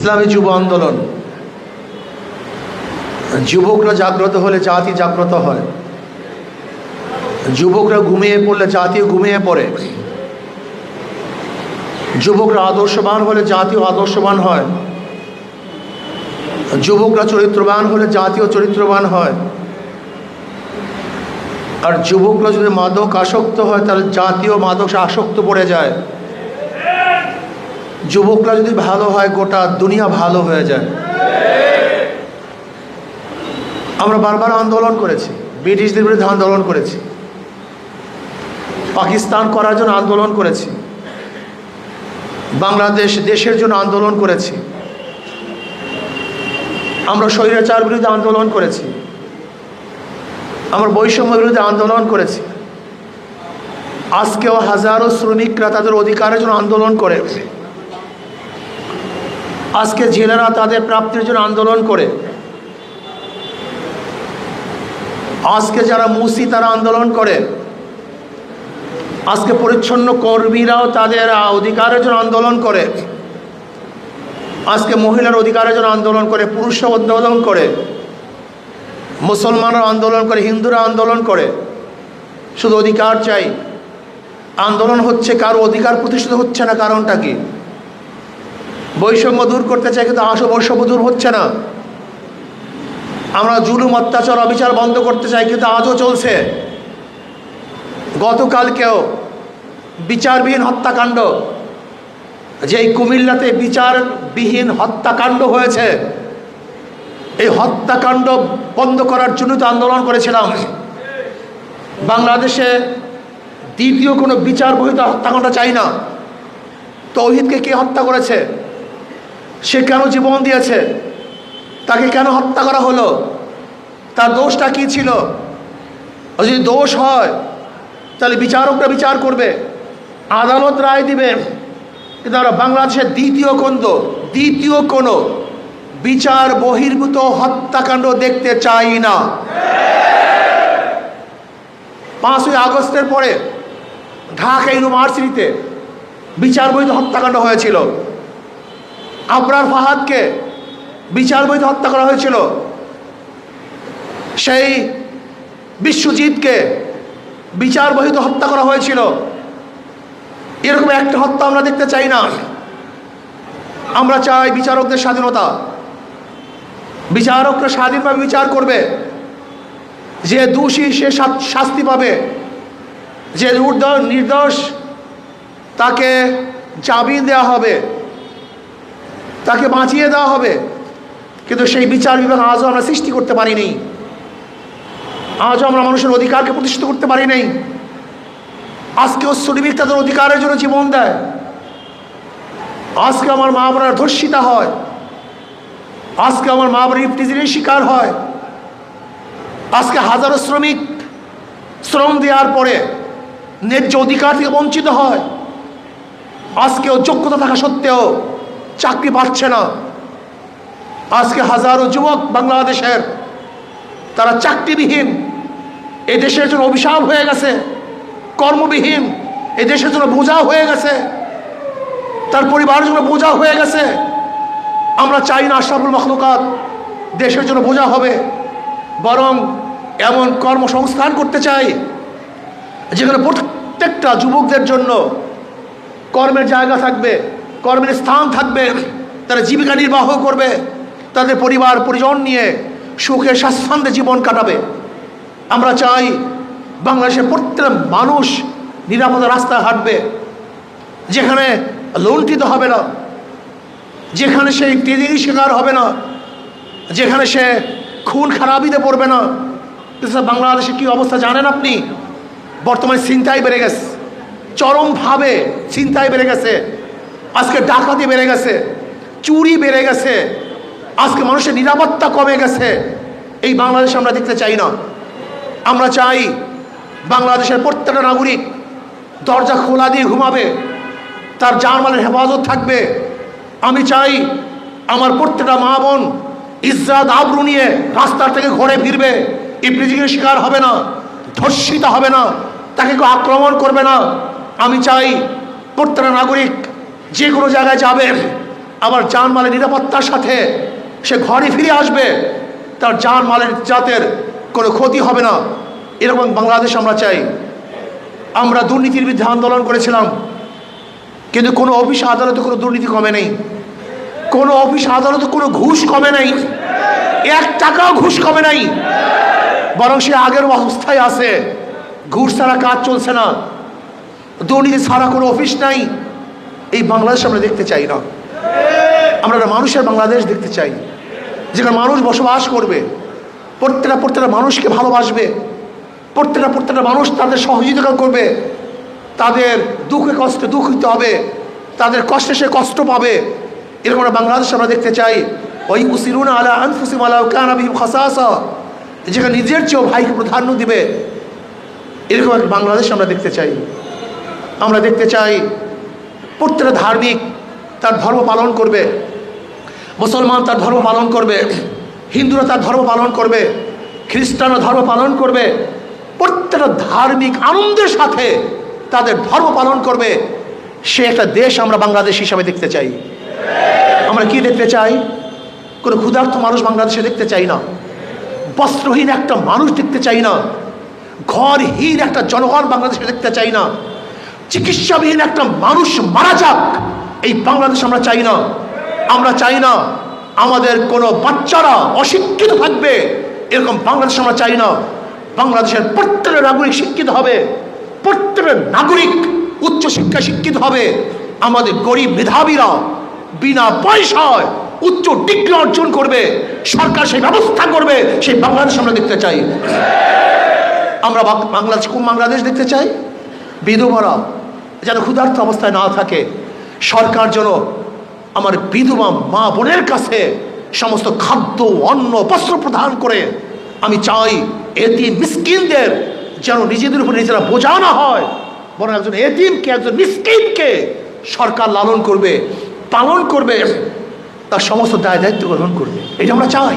ইসলামী যুব আন্দোলন। যুবকরা জাগ্রত হলে জাতি জাগ্রত হয়। যুবকরা ঘুমিয়ে পড়লে জাতিও ঘুমিয়ে পড়ে। যুবকরা আদর্শবান হলে জাতীয় আদর্শবান হয়। যুবকরা চরিত্রবান হলে জাতীয় চরিত্রবান হয়। আর যুবকরা যদি মাদক আসক্ত হয়, তাহলে জাতীয় মাদক আসক্ত পড়ে যায়। যুবকরা যদি ভালো হয়, গোটা দুনিয়া ভালো হয়ে যায়। আমরা বারবার আন্দোলন করেছি, ব্রিটিশদের বিরুদ্ধে আন্দোলন করেছি। পাকিস্তান করার জন্য আন্দোলন করেছি। বাংলাদেশ দেশের জন্য আন্দোলন করেছি। আমরা স্বৈরাচার বিরুদ্ধে আন্দোলন করেছি। আমরা বৈষম্য বিরুদ্ধে আন্দোলন করেছি। আজকেও হাজারো শ্রমিকরা তাদের অধিকারের জন্য আন্দোলন করে। আজকে জেলেরা তাদের প্রাপ্তির জন্য আন্দোলন করে। আজকে যারা মুসি তারা আন্দোলন করে। আজকে পরিচ্ছন্ন কর্মীরাও তাদের অধিকারের জন্য আন্দোলন করে। আজকে মহিলার অধিকারের জন্য আন্দোলন করে পুরুষরা আন্দোলন করে। মুসলমানরা আন্দোলন করে, হিন্দুরা আন্দোলন করে। শুধু অধিকার চাই। আন্দোলন হচ্ছে, কারও অধিকার প্রতিষ্ঠিত হচ্ছে না, কারণটা কি? বৈষম্য দূর করতে চাই কিন্তু আসো বৈষম্য দূর হচ্ছে না। আমরা জুলুম, অত্যাচার, অবিচার বন্ধ করতে চাই কিন্তু আজও চলছে। গতকালকেও বিচারবিহীন হত্যাকাণ্ড, যেই কুমিল্লাতে বিচারবিহীন হত্যাকাণ্ড হয়েছে, এই হত্যাকাণ্ড বন্ধ করার জন্য তো আন্দোলন করেছিলাম। বাংলাদেশে দ্বিতীয় কোনো বিচার বহিত হত্যাকাণ্ড চাই না। তৌহিদকে কে হত্যা করেছে? সে কেন জীবন দিয়েছে? তাকে কেন হত্যা করা হলো? তার দোষটা কি ছিল? যদি দোষ হয়, তাহলে বিচারকরা বিচার করবে। আদালত রায় দিবে। কিন্তু আমরা বাংলাদেশের দ্বিতীয় কোন্দ দ্বিতীয় কোনো বিচার বহির্ভূত হত্যাকাণ্ড দেখতে চাই না। পাঁচই আগস্টের পরে ঢাকা ইউনিভার্সিটিতে বিচার বহির্ভূত হত্যাকাণ্ড হয়েছিল। আবরার ফাহাদকে বিচার বৈধ হত্যা করা হয়েছিল। সেই বিশ্বজিৎকে বিচার বহিত হত্যা করা হয়েছিল। এরকম একটা হত্যা আমরা দেখতে চাই না। আমরা চাই বিচারকদের স্বাধীনতা। বিচারকরা স্বাধীনভাবে বিচার করবে। যে দোষী সে শাস্তি পাবে। যে নির্দোষ তাকে জামিন দেওয়া হবে। তাকে বাঁচিয়ে দেওয়া হবে। কিন্তু সেই বিচার বিভাগ আজও আমরা সৃষ্টি করতে পারি পারিনি। আজও আমরা মানুষের অধিকারকে প্রতিষ্ঠিত করতে পারি নাই আজকেও শ্রমিক তাদের অধিকারের জন্য জীবন দেয়। আজকে আমার মা বোনের ধর্ষিতা হয়। আজকে আমার মা বোনের ইফটিজিনের শিকার হয়। আজকে হাজারো শ্রমিক শ্রম দেওয়ার পরে ন্যায্য অধিকার থেকে বঞ্চিত হয়। আজকেও যোগ্যতা থাকা সত্ত্বেও চাকরি পাচ্ছে না। আজকে হাজারো যুবক বাংলাদেশের, তারা চাকরিবিহীন এ দেশের জন্য অভিশাপ হয়ে গেছে, কর্মবিহীন এ দেশের জন্য বোঝা হয়ে গেছে, তার পরিবারের জন্য বোঝা হয়ে গেছে। আমরা চাই না আশরাফুল মখলুকাত দেশের জন্য বোঝা হবে, বরং এমন কর্মসংস্থান করতে চাই, যেখানে প্রত্যেকটা যুবকদের জন্য কর্মের জায়গা থাকবে। কর্মের স্থান থাকবে, তারা জীবিকা নির্বাহ করবে, তাদের পরিবার, পরিজন নিয়ে সুখে, স্বাচ্ছন্দ্যে জীবন কাটাবে। আমরা চাই বাংলাদেশের প্রত্যেক মানুষ নিরাপদ রাস্তা হাঁটবে, যেখানে লুণ্ঠিত হবে না, যেখানে সে টেদির শিকার হবে না, যেখানে সে খুন খারাপিতে পড়বে না। বাংলাদেশে কী অবস্থা জানেন আপনি? বর্তমানে চিন্তাই বেড়ে গেছে। চরমভাবে চিন্তাই বেড়ে গেছে। আজকে ডাকাতি বেড়ে গেছে, চুরি বেড়ে গেছে, আজকে মানুষের নিরাপত্তা কমে গেছে। এই বাংলাদেশ আমরা দেখতে চাই না। আমরা চাই বাংলাদেশের প্রত্যেকটা নাগরিক দরজা খোলা দিয়ে ঘুমাবে, তার জানমালের হেফাজত থাকবে। আমি চাই আমার প্রত্যেকটা মা বোন ইজ্জাত আবরু নিয়ে রাস্তার থেকে ঘরে ফিরবে। ইপ্রিজিকের শিকার হবে না, ধর্ষিত হবে না, তাকে কেউ আক্রমণ করবে না। আমি চাই প্রত্যেকটা নাগরিক যে কোনো জায়গায় যাবে, আবার জানমালের নিরাপত্তার সাথে সে ঘরে ফিরে আসবে, তার জানমালের জাতের কোনো ক্ষতি হবে না। এরকম বাংলাদেশ আমরা চাই। আমরা দুর্নীতির বিরুদ্ধে আন্দোলন করেছিলাম, কিন্তু কোনো অফিস আদালতে কোনো দুর্নীতি কমে নেই। কোনো অফিস আদালতে কোনো ঘুষ কমে নাই। এক টাকাও ঘুষ কমে নাই। বরং সে আগের অবস্থায় আছে। ঘুষ ছাড়া কাজ চলছে না। দুর্নীতি ছাড়া কোনো অফিস নাই। এই বাংলাদেশ আমরা দেখতে চাই না। আমরা একটা মানুষের বাংলাদেশ দেখতে চাই। যেখানে মানুষ বসবাস করবে। প্রত্যেকটা প্রত্যেকটা মানুষকে ভালোবাসবে। প্রত্যেকটা প্রত্যেকটা মানুষ তাদের সহযোগিতা করবে। তাদের দুঃখে কষ্টে দুঃখ দিতে হবে। তাদের কষ্টে সে কষ্ট পাবে। এরকম একটা বাংলাদেশ আমরা দেখতে চাই। ওই উসিরুন আলা আনফুসিম আলা কানাবি খাসাসা। যেখানে নিজের চেয়েও ভাইকে প্রাধান্য দিবে। এরকম একটা বাংলাদেশ আমরা দেখতে চাই। আমরা দেখতে চাই প্রত্যেকটা ধার্মিক তার ধর্ম পালন করবে, মুসলমান তার ধর্ম পালন করবে, হিন্দুরা তার ধর্ম পালন করবে, খ্রিস্টানরা ধর্ম পালন করবে, প্রত্যেকটা ধার্মিক আনন্দের সাথে তাদের ধর্ম পালন করবে। সে একটা দেশ আমরা বাংলাদেশ হিসাবে দেখতে চাই। আমরা কি দেখতে চাই? কোনো ক্ষুধার্ত মানুষ বাংলাদেশে দেখতে চাই না। বস্ত্রহীন একটা মানুষ দেখতে চাই না। ঘরহীন একটা জনগণ বাংলাদেশে দেখতে চাই না। চিকিৎসাবিহীন একটা মানুষ মারা যাক, এই বাংলাদেশ আমরা চাই না। আমরা চাই না আমাদের কোনো বাচ্চারা অশিক্ষিত থাকবে, এরকম বাংলাদেশ আমরা চাই না। বাংলাদেশের প্রত্যেকটা নাগরিক শিক্ষিত হবে, প্রত্যেকটা নাগরিক উচ্চশিক্ষা শিক্ষিত হবে। আমাদের গরিব মেধাবীরা বিনা পয়সায় উচ্চ ডিগ্রি অর্জন করবে, সরকার সেই ব্যবস্থা করবে, সেই বাংলাদেশ আমরা দেখতে চাই। আমরা বাংলাদেশ কোন বাংলাদেশ দেখতে চাই? বিধবারা। যেন ক্ষুধার্ত অবস্থায় না থাকে। সরকার যেন আমার বিধবা মা বোনের কাছে সমস্ত খাদ্য, অন্ন, বস্ত্র প্রদান করে। আমি চাই এটি মিসকিনদের যেন নিজেদের উপর নিজেরা বোঝা না হয়, বরং একজন এতিমকে, একজন মিসকিনকে সরকার লালন করবে, পালন করবে, তার সমস্ত দায় দায়িত্ব গ্রহণ করবে। এটা আমরা চাই।